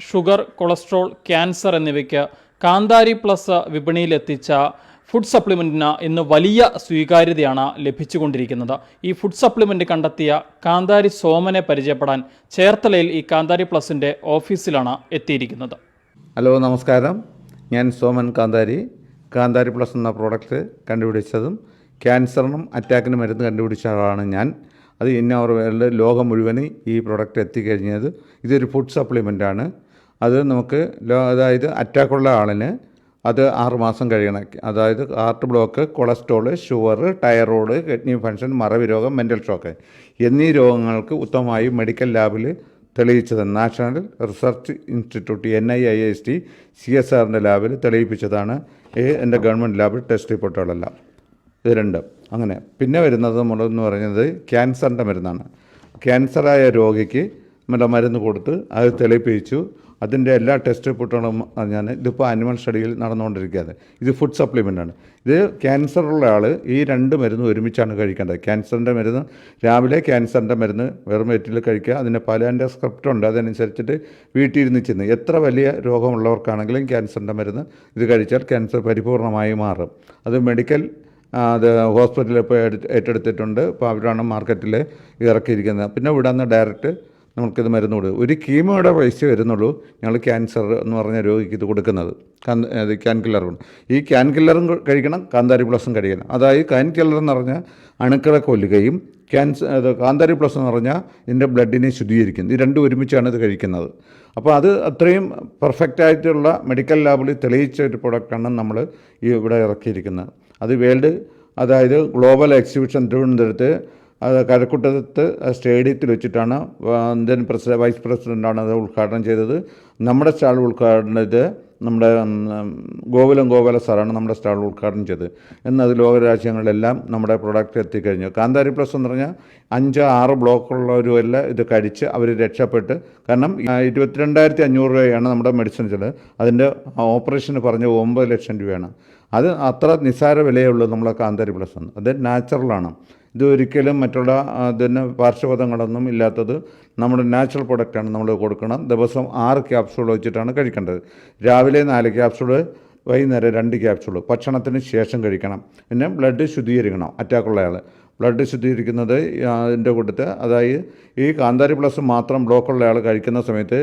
Sugar cholesterol cancer എന്നിവയ്ക്ക് കാന്താരി plus വിപണിയിലെത്തിച്ച food സപ്ലിമെന്റിന് ഇന്ന് വലിയ സ്വീകാര്യതയാണ് ലഭിച്ചുകൊണ്ടിരിക്കുന്നത്. ഈ ഫുഡ് സപ്ലിമെന്റ് കണ്ടെത്തിയ കാന്താരി സോമനെ പരിചയപ്പെടാൻ ചേർത്തലയിൽ ഈ കാന്താരി പ്ലസിന്റെ ഓഫീസിലാണ് എത്തിയിരിക്കുന്നത്. ഹലോ നമസ്കാരം. ഞാൻ സോമൻ കാന്താരി. കാന്താരി പ്ലസ് എന്ന പ്രോഡക്റ്റ് കണ്ടുപിടിച്ചതും ക്യാൻസറിനും അറ്റാക്കിനും മരുന്ന് കണ്ടുപിടിച്ച ആളാണ് ഞാൻ. അത് ഇന്ന അവർ വേൾഡ് ലോകം മുഴുവൻ ഈ പ്രൊഡക്റ്റ് എത്തിക്കഴിഞ്ഞത് ഇതൊരു ഫുഡ് സപ്ലിമെന്റ് ആണ്. അത് നമുക്ക് അതായത് അറ്റാക്കുള്ള ആളിന് അത് ആറുമാസം കഴിയണം. അതായത് heart block cholesterol sugar thyroid kidney function മറവി രോഗം മെന്റൽ ഷോക്ക് എന്നീ രോഗങ്ങൾക്ക് ഉത്തമമായി മെഡിക്കൽ ലാബിൽ തെളിയിച്ചത്. National research institute N I I S T C S ആറിന്റെ ലാബിൽ തെളിയിപ്പിച്ചതാണ്. എന്റെ ഗവൺമെന്റ് ലാബിൽ ടെസ്റ്റ് റിപ്പോർട്ടുകളെല്ലാം ഇത് രണ്ടും. അങ്ങനെ. പിന്നെ വരുന്നത് നമ്മളെന്ന് പറയുന്നത് ക്യാൻസറിന്റെ മരുന്നാണ്. ക്യാൻസറായ രോഗിക്ക് നമ്മുടെ മരുന്ന് കൊടുത്ത് അത് തെളിയിപ്പിച്ചു. അതിന്റെ എല്ലാ ടെസ്റ്റ് റിപ്പോർട്ടുകളും ഞാൻ ഇതിപ്പോൾ ആനിമൽ സ്റ്റഡിയിൽ നടന്നുകൊണ്ടിരിക്കുകയാണ്. ഇത് ഫുഡ് സപ്ലിമെന്റ് ആണ്. ഇത് ക്യാൻസറുള്ള ആൾ ഈ രണ്ട് മരുന്ന് ഒരുമിച്ചാണ് കഴിക്കേണ്ടത്. ക്യാൻസറിന്റെ മരുന്ന് രാവിലെ ക്യാൻസറിന്റെ മരുന്ന് വെറും വയറ്റിൽ കഴിക്കുക. അതിന് പല സ്ക്രിപ്റ്റ് ഉണ്ട്. അതനുസരിച്ചിട്ട് വീട്ടിൽ ഇരുന്ന് ചെന്ന് എത്ര വലിയ രോഗമുള്ളവർക്കാണെങ്കിലും ക്യാൻസറിന്റെ മരുന്ന് ഇത് കഴിച്ചാൽ ക്യാൻസർ പരിപൂർണമായി മാറും. അത് മെഡിക്കൽ അത് ഹോസ്പിറ്റലിൽ പോയി ഏറ്റെടുത്തിട്ടുണ്ട്. ഇപ്പോൾ അവരാണ് മാർക്കറ്റിൽ ഇറക്കിയിരിക്കുന്നത്. പിന്നെ ഇവിടെ നിന്ന് ഡയറക്റ്റ് നമുക്കിത് മരുന്ന് കൊടുക്കും. ഒരു കീമോയുടെ പൈസ വരുന്നുള്ളൂ ഞങ്ങൾ ക്യാൻസർ എന്ന് പറഞ്ഞ രോഗിക്ക് ഇത് കൊടുക്കുന്നത്. ഇത് ക്യാൻ കില്ലറും ഈ ക്യാൻ കില്ലറും കഴിക്കണം കാന്താരി പ്ലസും കഴിക്കണം. അതായത് ക്യാൻ കില്ലർ എന്ന് പറഞ്ഞാൽ അണുക്കളെ കൊല്ലുകയും ക്യാൻസർ അത് കാന്താരി പ്ലസ് എന്ന് പറഞ്ഞാൽ ഇതിന്റെ ബ്ലഡിനെ ശുദ്ധീകരിക്കുന്നത് ഈ രണ്ടും ഒരുമിച്ചാണ് ഇത് കഴിക്കുന്നത്. അപ്പോൾ അത് അത്രയും പെർഫെക്റ്റായിട്ടുള്ള മെഡിക്കൽ ലാബിൽ തെളിയിച്ച ഒരു പ്രൊഡക്റ്റാണ് നമ്മൾ ഈ ഇവിടെ ഇറക്കിയിരിക്കുന്നത്. അത് വേൾഡ് അതായത് ഗ്ലോബൽ എക്സിബിഷൻ തിരുവനന്തപുരത്ത് അത് കഴക്കൂട്ടത്ത് സ്റ്റേഡിയത്തിൽ വെച്ചിട്ടാണ് ഇന്ത്യൻ പ്രസിഡന്റ് വൈസ് പ്രസിഡന്റാണ് അത് ഉദ്ഘാടനം ചെയ്തത്. നമ്മുടെ സ്റ്റാൾ ഉദ്ഘാടനം ചെയ്ത് നമ്മുടെ ഗോകുലം ഗോപാല സാറാണ് നമ്മുടെ സ്റ്റാൾ ഉദ്ഘാടനം ചെയ്തത്. എന്നത് ലോകരാജ്യങ്ങളിലെല്ലാം നമ്മുടെ പ്രൊഡക്റ്റ് എത്തിക്കഴിഞ്ഞു. കാന്താരി പ്ലസ് എന്ന് പറഞ്ഞാൽ അഞ്ച് ആറ് ബ്ലോക്കുള്ളവരുമെല്ലാം ഇത് കഴിച്ച് അവർ രക്ഷപ്പെട്ട് കാരണം ഇരുപത്തിരണ്ടായിരത്തി അഞ്ഞൂറ് രൂപയാണ് നമ്മുടെ മെഡിസിൻ അതിന്റെ ഓപ്പറേഷന് പറഞ്ഞ ഒമ്പത് ലക്ഷം രൂപയാണ്. അത് അത്ര നിസ്സാര വിലയുള്ളൂ നമ്മളെ കാന്താരി പ്ലസ് അത് നാച്ചുറലാണ്. ഇത് ഒരിക്കലും മറ്റുള്ള അതിന് പാർശ്വപദങ്ങളൊന്നും ഇല്ലാത്തത് നമ്മുടെ നാച്ചുറൽ പ്രൊഡക്റ്റാണ് നമ്മൾ കൊടുക്കണം. ദിവസം ആറ് ക്യാപ്സൂൾ വെച്ചിട്ടാണ് കഴിക്കേണ്ടത്. രാവിലെ നാല് ക്യാപ്സൂൾ വൈകുന്നേരം രണ്ട് ക്യാപ്സൂൾ ഭക്ഷണത്തിന് ശേഷം കഴിക്കണം. പിന്നെ ബ്ലഡ് ശുദ്ധീകരിക്കണം അറ്റാക്കുള്ള ആൾ ബ്ലഡ് ശുദ്ധീകരിക്കുന്നത് അതിന്റെ കൂട്ടത്തിൽ അതായത് ഈ കാന്താരി പ്ലസ് മാത്രം ബ്ലോക്കുള്ള ആൾ കഴിക്കുന്ന സമയത്ത്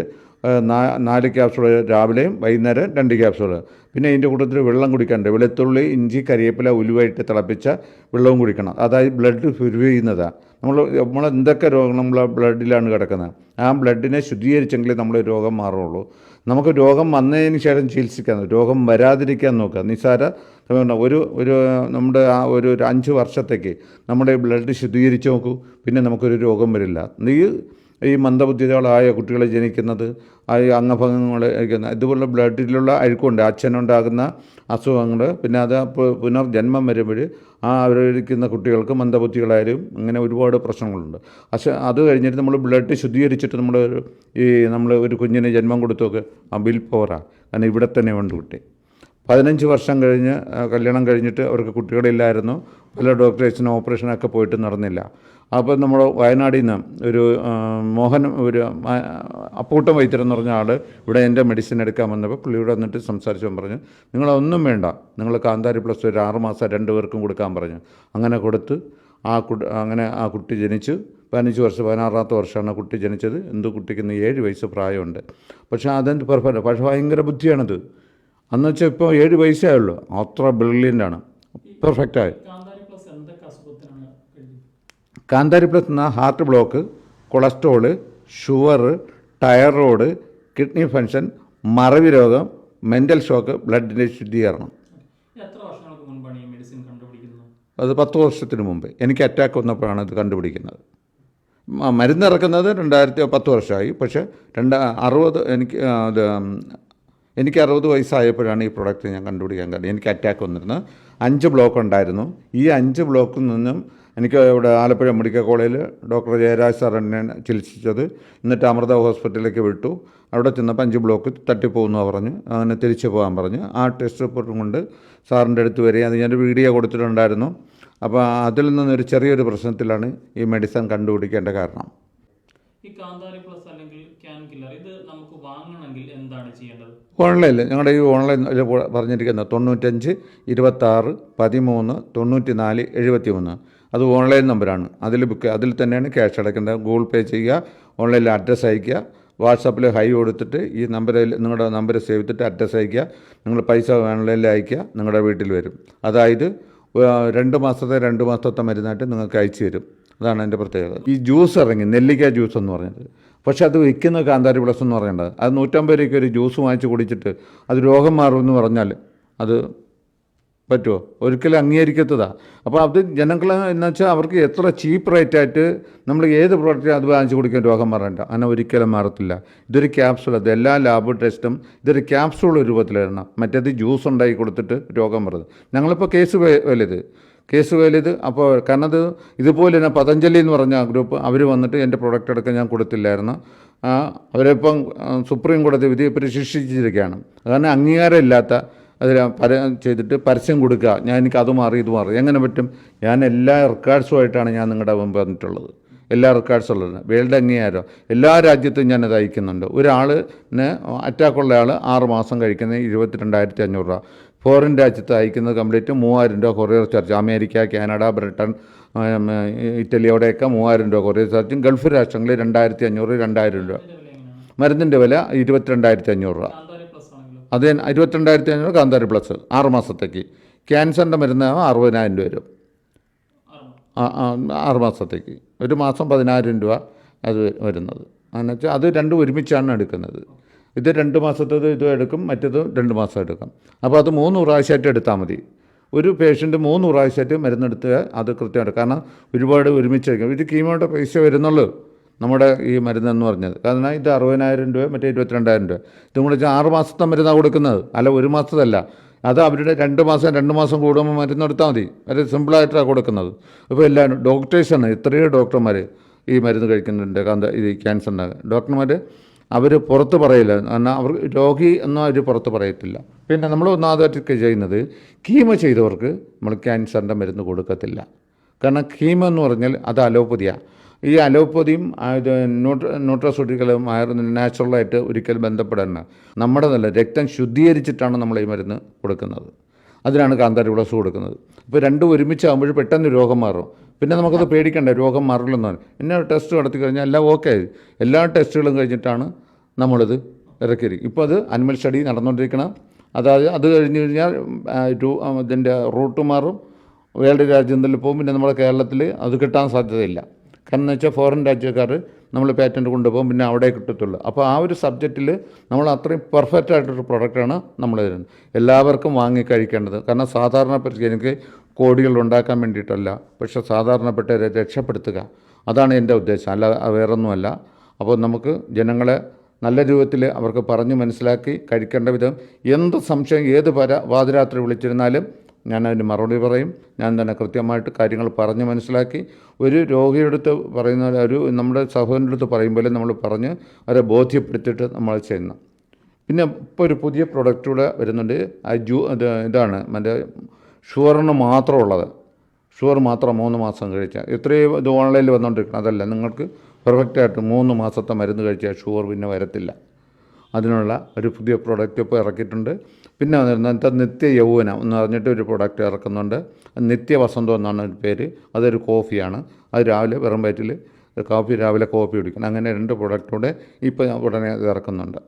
നാല് ക്യാപ്സൂൾ രാവിലെയും വൈകുന്നേരം രണ്ട് ക്യാപ്സൂൾ പിന്നെ ഇതിന്റെ കൂട്ടത്തിൽ വെള്ളം കുടിക്കാണ്ട് വെളുത്തുള്ളി ഇഞ്ചി കരിയേപ്പില ഉലുവായിട്ട് തിളപ്പിച്ച വെള്ളവും കുടിക്കണം. അതായത് ബ്ലഡ് ചെയ്യുന്നതാണ് നമ്മൾ നമ്മൾ എന്തൊക്കെ രോഗം നമ്മൾ ബ്ലഡിലാണ് കിടക്കുന്നത്. ആ ബ്ലഡിനെ ശുദ്ധീകരിച്ചെങ്കിലേ നമ്മൾ രോഗം മാറുള്ളൂ. നമുക്ക് രോഗം വന്നതിന് ശേഷം ചികിത്സിക്കാൻ രോഗം വരാതിരിക്കാൻ നോക്കുക. നിസ്സാര ഒരു ഒരു നമ്മുടെ ആ ഒരു അഞ്ച് വർഷത്തേക്ക് നമ്മുടെ ബ്ലഡ് ശുദ്ധീകരിച്ച് നോക്കൂ. പിന്നെ നമുക്കൊരു രോഗം വരില്ല. നീ ഈ മന്ദബുദ്ധികളായ കുട്ടികൾ ജനിക്കുന്നത് ഈ അംഗഭംഗങ്ങൾ ഇതുപോലുള്ള ബ്ലഡിലുള്ള അഴുക്കുണ്ട് അച്ഛനുണ്ടാകുന്ന അസുഖങ്ങൾ പിന്നെ അത് പുനർജന്മം വരുമ്പോൾ ആ അവരിക്കുന്ന കുട്ടികൾക്ക് മന്ദബുദ്ധികളായാലും അങ്ങനെ ഒരുപാട് പ്രശ്നങ്ങളുണ്ട്. പക്ഷേ അത് കഴിഞ്ഞിട്ട് നമ്മൾ ബ്ലഡ് ശുദ്ധീകരിച്ചിട്ട് നമ്മൾ ഈ നമ്മൾ ഒരു കുഞ്ഞിന് ജന്മം കൊടുത്തൊക്കെ ആ ബിൽ പവറാണ് കാരണം ഇവിടെ തന്നെ ഉണ്ട് കുട്ടി. പതിനഞ്ച് വർഷം കഴിഞ്ഞ് കല്യാണം കഴിഞ്ഞിട്ട് അവർക്ക് കുട്ടികളില്ലായിരുന്നു. പല ഡോക്ടേഴ്സിനും ഓപ്പറേഷനൊക്കെ പോയിട്ട് നടന്നില്ല. അപ്പോൾ നമ്മൾ വയനാടിൽ നിന്ന് ഒരു മോഹൻ ഒരു അപ്പൂട്ടം വൈദ്യർ എന്ന് പറഞ്ഞ ആൾ ഇവിടെ എന്റെ മെഡിസിൻ എടുക്കാൻ വന്നപ്പോൾ പുള്ളിയോട് വന്നിട്ട് സംസാരിച്ചു പറഞ്ഞു നിങ്ങളൊന്നും വേണ്ട. നിങ്ങൾ കാന്താരി പ്ലസ് ഒരു ആറ് മാസം രണ്ട് പേർക്കും കൊടുക്കാൻ പറഞ്ഞു. അങ്ങനെ കൊടുത്ത് ആ കുട്ടി അങ്ങനെ ആ കുട്ടി ജനിച്ചു. പതിനഞ്ച് വർഷം പതിനാറാമത്തെ വർഷമാണ് കുട്ടി ജനിച്ചത്. എന്ത് കുട്ടിക്ക് ഇന്ന് ഏഴ് വയസ്സ് പ്രായമുണ്ട്. പക്ഷേ അതെന്ത് പെർഫെക്റ്റ് പക്ഷേ ഭയങ്കര ബുദ്ധിയാണത്. അന്ന് വെച്ചാൽ ഇപ്പോൾ ഏഴ് വയസ്സേ ഉള്ളൂ അത്ര ബ്രില്യന്റാണ് പെർഫെക്റ്റായി കാന്താരി പ്ലസ് എന്തൊക്കെ അസുഖത്തിനാണ് കാന്താരി പ്ലസ് എന്ന heart block cholesterol sugar thyroid kidney function മറവി രോഗം മെന്റൽ ഷോക്ക് ബ്ലഡിന്റെ ശുദ്ധീകരണം. അത് പത്ത് വർഷത്തിന് മുമ്പ്. എനിക്ക് അറ്റാക്ക് വന്നപ്പോഴാണ് ഇത് കണ്ടുപിടിക്കുന്നത്. മരുന്ന് മരുന്നിറക്കുന്നത് രണ്ടായിരത്തി പത്ത് വർഷമായി. പക്ഷേ രണ്ട് അറുപത് എനിക്ക് അത് എനിക്ക് അറുപത് വയസ്സായപ്പോഴാണ് ഈ പ്രോഡക്റ്റ് ഞാൻ കണ്ടുപിടിക്കാൻ കാരണം എനിക്ക് അറ്റാക്ക് വന്നിരുന്നത്. അഞ്ച് ബ്ലോക്ക് ഉണ്ടായിരുന്നു. ഈ അഞ്ച് ബ്ലോക്കിൽ നിന്നും എനിക്ക് ഇവിടെ ആലപ്പുഴ മെഡിക്കൽ കോളേജിൽ ഡോക്ടർ ജയരാജ് സാർ എന്നെ ചികിത്സിച്ചത്. എന്നിട്ട് അമൃത ഹോസ്പിറ്റലിലേക്ക് വിട്ടു. അവിടെ ചെന്നപ്പോൾ അഞ്ച് ബ്ലോക്ക് തട്ടിപ്പോകുന്നു പറഞ്ഞു. അങ്ങനെ തിരിച്ചു പോകാൻ പറഞ്ഞു. ആ ടെസ്റ്റ് റിപ്പോർട്ടും കൊണ്ട് സാറിന്റെ അടുത്ത് വരിക അത് ഞാനൊരു വീഡിയോ കൊടുത്തിട്ടുണ്ടായിരുന്നു. അപ്പോൾ അതിൽ നിന്നൊരു ചെറിയൊരു പ്രശ്നത്തിലാണ് ഈ മെഡിസിൻ കണ്ടുപിടിക്കേണ്ട കാരണം. ഈ കാന്താരി പ്ലസ് അല്ലെങ്കിൽ ക്യാൻ കില്ലർ ഇത് നമുക്ക് വാങ്ങണമെങ്കിൽ എന്താണ് ചെയ്യേണ്ടത്? ഓൺലൈനിൽ ഞങ്ങളുടെ ഈ ഓൺലൈനിൽ പറഞ്ഞിരിക്കുന്ന തൊണ്ണൂറ്റഞ്ച് ഇരുപത്താറ് പതിമൂന്ന് തൊണ്ണൂറ്റി നാല് എഴുപത്തി മൂന്ന് അത് ഓൺലൈൻ നമ്പറാണ്. അതിൽ ബുക്ക് അതിൽ തന്നെയാണ് ക്യാഷ് അടയ്ക്കേണ്ടത്. ഗൂഗിൾ പേ ചെയ്യുക. ഓൺലൈനിൽ അഡ്രസ്സ് അയയ്ക്കുക. വാട്സാപ്പിൽ ഹൈ കൊടുത്തിട്ട് ഈ നമ്പറിൽ നിങ്ങളുടെ നമ്പർ സേവ് ചെയ്തിട്ട് അഡ്രസ്സ് അയയ്ക്കുക. നിങ്ങൾ പൈസ ഓൺലൈനിൽ അയയ്ക്കുക. നിങ്ങളുടെ വീട്ടിൽ വരും. അതായത് രണ്ട് മാസത്തെ രണ്ട് മാസത്തെ മരുന്നായിട്ട് നിങ്ങൾക്ക് അയച്ചു തരും. അതാണ് എന്റെ പ്രത്യേകത. ഈ ജ്യൂസ് ഇറങ്ങി നെല്ലിക്ക ജ്യൂസ് എന്ന് പറഞ്ഞത്. പക്ഷേ അത് വിൽക്കുന്ന കാന്താരി പ്ലസ് എന്ന് പറയേണ്ടത് അത് നൂറ്റമ്പത് രൂപയ്ക്ക് ഒരു ജ്യൂസ് വാങ്ങിച്ച് കുടിച്ചിട്ട് അത് രോഗം മാറുമെന്ന് പറഞ്ഞാൽ അത് പറ്റുമോ ഒരിക്കലും അംഗീകരിക്കത്തതാ. അപ്പോൾ അത് ജനങ്ങൾ എന്ന് വെച്ചാൽ അവർക്ക് എത്ര ചീപ്പ് റേറ്റായിട്ട് നമ്മൾ ഏത് പ്രോഡക്റ്റ് അത് വാങ്ങിച്ചു കൊടുക്കാൻ രോഗം മാറണ്ട. അങ്ങനെ ഒരിക്കലും മാറത്തില്ല. ഇതൊരു ക്യാപ്സൂൾ അത് എല്ലാ ലാബ് ടെസ്റ്റും ഇതൊരു ക്യാപ്സൂൾ രൂപത്തിൽ വരണം മറ്റേത് ജ്യൂസ് ഉണ്ടാക്കി കൊടുത്തിട്ട് രോഗം വരുന്നത് ഞങ്ങളിപ്പോൾ കേസ് വലുത്. കേസ് വലുത് അപ്പോൾ കാരണം അത് ഇതുപോലെ തന്നെ പതഞ്ജലി എന്ന് പറഞ്ഞ ഗ്രൂപ്പ് അവർ വന്നിട്ട് എന്റെ പ്രോഡക്റ്റ് അടക്കം ഞാൻ കൊടുത്തില്ലായിരുന്നു. അവരിപ്പം സുപ്രീം കോടതി വിധി പരിശിക്ഷിച്ചിരിക്കുകയാണ്. ശിക്ഷിച്ചിരിക്കുകയാണ് കാരണം അംഗീകാരമില്ലാത്ത അതിൽ പര ചെയ്തിട്ട് പരസ്യം കൊടുക്കുക. ഞാൻ എനിക്ക് അത് മാറി ഇത് മാറി. എങ്ങനെ പറ്റും? ഞാൻ എല്ലാ റെക്കോർഡ്സുമായിട്ടാണ് ഞാൻ നിങ്ങളുടെ മുമ്പ് വന്നിട്ടുള്ളത്. എല്ലാ റെക്കോർഡ്സും ഉള്ളത് വേൾഡ് അംഗീകാരം എല്ലാ രാജ്യത്തും ഞാനത് അയക്കുന്നുണ്ട്. ഒരാളിന് അറ്റാക്കുള്ള ആൾ ആറ് മാസം കഴിക്കുന്നത് ഇരുപത്തിരണ്ടായിരത്തി അഞ്ഞൂറ് രൂപ. ഫോറിൻ രാജ്യത്ത് അയക്കുന്നത് കംപ്ലീറ്റ് മൂവായിരം രൂപ courier charge America Canada Britain Italy അവിടെയൊക്കെ മൂവായിരം രൂപ കൊറിയർ ചാർജും ഗൾഫ് രാഷ്ട്രങ്ങളിൽ രണ്ടായിരത്തി അഞ്ഞൂറ് രണ്ടായിരം രൂപ. മരുന്നിന്റെ വില ഇരുപത്തിരണ്ടായിരത്തി അഞ്ഞൂറ് രൂപ. അത് ഇരുപത്തിരണ്ടായിരത്തി അഞ്ഞൂറ് കാന്താരി പ്ലസ് ആറ് മാസത്തേക്ക്. ക്യാൻസറിന്റെ മരുന്ന് അറുപതിനായിരം രൂപ വരും. ആറ് മാസത്തേക്ക്. ഒരു മാസം പതിനായിരം രൂപ അത് വരുന്നത്. എന്ന് വെച്ചാൽ അത് രണ്ടും ഒരുമിച്ചാണ് എടുക്കുന്നത്. ഇത് രണ്ട് മാസത്തേത് ഇത് എടുക്കും മറ്റേത് രണ്ട് മാസം എടുക്കും. അപ്പോൾ അത് മൂന്ന് പ്രാവശ്യമായിട്ട് എടുത്താൽ മതി. ഒരു പേഷ്യന്റ് മൂന്ന് പ്രാവശ്യമായിട്ട് മരുന്നെടുത്ത് അത് കൃത്യമായിട്ട്. കാരണം ഒരുപാട് ഒരുമിച്ച് വയ്ക്കും ഇത് കീമോയുടെ പൈസ വരുന്നുള്ളൂ. നമ്മുടെ ഈ മരുന്നെന്ന് പറഞ്ഞത്. കാരണം ഇത് അറുപതിനായിരം രൂപ മറ്റേ ഇരുപത്തിരണ്ടായിരം രൂപ ഇതും കൂടെ വെച്ചാൽ ആറ് മാസത്തെ മരുന്നാണ് കൊടുക്കുന്നത്. അല്ല ഒരു മാസത്തല്ല. അത് അവരുടെ രണ്ട് മാസം രണ്ട് മാസം കൂടുമ്പോൾ മരുന്നെടുത്താൽ മതി. അത് സിമ്പിളായിട്ടാണ് കൊടുക്കുന്നത്. ഇപ്പോൾ എല്ലാവരും ഡോക്ടേഴ്സാണ് എത്രയോ ഡോക്ടർമാർ ഈ മരുന്ന് കഴിക്കുന്നുണ്ട്. കാന്ത ഇത് ക്യാൻസറിന്റെ ഡോക്ടർമാർ അവർ പുറത്ത് പറയില്ല. കാരണം അവർ രോഗി എന്നും അവർ പുറത്ത് പറയത്തില്ല. പിന്നെ നമ്മൾ ഒന്നാമതായിട്ടൊക്കെ ചെയ്യുന്നത് കീമ ചെയ്തവർക്ക് നമ്മൾ ക്യാൻസറിന്റെ മരുന്ന് കൊടുക്കത്തില്ല. കാരണം കീമോ എന്ന് പറഞ്ഞാൽ അത് അലോപ്പതിയാണ് ഈ അലോപ്പതിയും ഇത് ന്യൂട്ര ന്യൂട്രോസൂട്ടിക്കലും നാച്ചുറലായിട്ട് ഒരിക്കലും ബന്ധപ്പെടാൻ നമ്മുടെ നല്ല രക്തം ശുദ്ധീകരിച്ചിട്ടാണ് നമ്മൾ ഈ മരുന്ന് കൊടുക്കുന്നത്. അതിനാണ് കാന്താരി ഉളസ് കൊടുക്കുന്നത്. ഇപ്പോൾ രണ്ടും ഒരുമിച്ചാകുമ്പോൾ പെട്ടെന്ന് രോഗം മാറും. പിന്നെ നമുക്കത് പേടിക്കണ്ട രോഗം മാറില്ലെന്ന് പറഞ്ഞു പിന്നെ ടെസ്റ്റ് നടത്തി കഴിഞ്ഞാൽ എല്ലാം ഓക്കെ എല്ലാ ടെസ്റ്റുകളും കഴിഞ്ഞിട്ടാണ് നമ്മളിത് ഇറക്കിയിരിക്കും ഇപ്പോൾ അത് അനിമൽ സ്റ്റഡി നടന്നുകൊണ്ടിരിക്കണം. അതായത് അത് കഴിഞ്ഞ് കഴിഞ്ഞാൽ ഇതിന്റെ റൂട്ട് മാറും. വേൾഡ് രാജ്യങ്ങളിൽ പോകും. പിന്നെ നമ്മുടെ കേരളത്തിൽ അത് കിട്ടാൻ സാധ്യതയില്ല. കാരണം എന്ന് വെച്ചാൽ ഫോറിൻ രാജ്യക്കാർ നമ്മൾ പാറ്റന്റ് കൊണ്ടുപോകും. പിന്നെ അവിടെ കിട്ടത്തുള്ളൂ. അപ്പോൾ ആ ഒരു സബ്ജക്റ്റിൽ നമ്മൾ അത്രയും പെർഫെക്റ്റ് ആയിട്ടൊരു പ്രൊഡക്റ്റാണ് നമ്മൾ തരുന്നത്. എല്ലാവർക്കും വാങ്ങി കഴിക്കേണ്ടത്. കാരണം സാധാരണപ്പെട്ട എനിക്ക് കോടികൾ ഉണ്ടാക്കാൻ വേണ്ടിയിട്ടല്ല. പക്ഷെ സാധാരണപ്പെട്ടവരെ രക്ഷപ്പെടുത്തുക. അതാണ് എന്റെ ഉദ്ദേശം. അല്ല വേറൊന്നുമല്ല. അപ്പോൾ നമുക്ക് ജനങ്ങളെ നല്ല രൂപത്തിൽ അവർക്ക് പറഞ്ഞു മനസ്സിലാക്കി കഴിക്കേണ്ട വിധം എന്ത് സംശയം ഏത് പര പാതിരാത്രി വിളിച്ചിരുന്നാലും ഞാൻ അതിന് മറുപടി പറയും. ഞാൻ തന്നെ കൃത്യമായിട്ട് കാര്യങ്ങൾ പറഞ്ഞ് മനസ്സിലാക്കി. ഒരു രോഗിയുടെ അടുത്ത് പറയുന്ന ഒരു നമ്മുടെ സഹോദരന്റെ അടുത്ത് പറയുമ്പോൾ നമ്മൾ പറഞ്ഞ് അവരെ ബോധ്യപ്പെടുത്തിയിട്ട് നമ്മൾ ചെയ്യുന്നു. പിന്നെ ഇപ്പോൾ ഒരു പുതിയ പ്രൊഡക്റ്റ് കൂടെ വരുന്നുണ്ട്. ആ ജൂ ഇത് ഇതാണ്. മറ്റേ ഷുഗറിന് മാത്രമുള്ളത് ഷുഗർ മാത്രം മൂന്ന് മാസം കഴിച്ചാൽ ഇത്രയും ഇത് ഓൺലൈനിൽ വന്നുകൊണ്ടിരിക്കണം അതല്ല. നിങ്ങൾക്ക് പെർഫെക്റ്റായിട്ട് മൂന്ന് മാസത്തെ മരുന്ന് കഴിച്ചാൽ ഷുഗർ പിന്നെ വരത്തില്ല. അതിനുള്ള ഒരു പുതിയ പ്രോഡക്റ്റ് ഇപ്പോൾ ഇറക്കിയിട്ടുണ്ട്. പിന്നെ വന്നിരുന്നത് നിത്യ യൗവനം എന്ന് പറഞ്ഞിട്ട് ഒരു പ്രോഡക്റ്റ് ഇറക്കുന്നുണ്ട്. നിത്യ വസന്തം എന്നാണ് ഒരു പേര്. അതൊരു കോഫിയാണ്. അത് രാവിലെ വെറും വയറ്റിൽ കോഫി രാവിലെ കോഫി കുടിക്കണം. അങ്ങനെ രണ്ട് പ്രോഡക്റ്റൂടെ ഇപ്പോൾ ഉടനെ ഇറക്കുന്നുണ്ട്.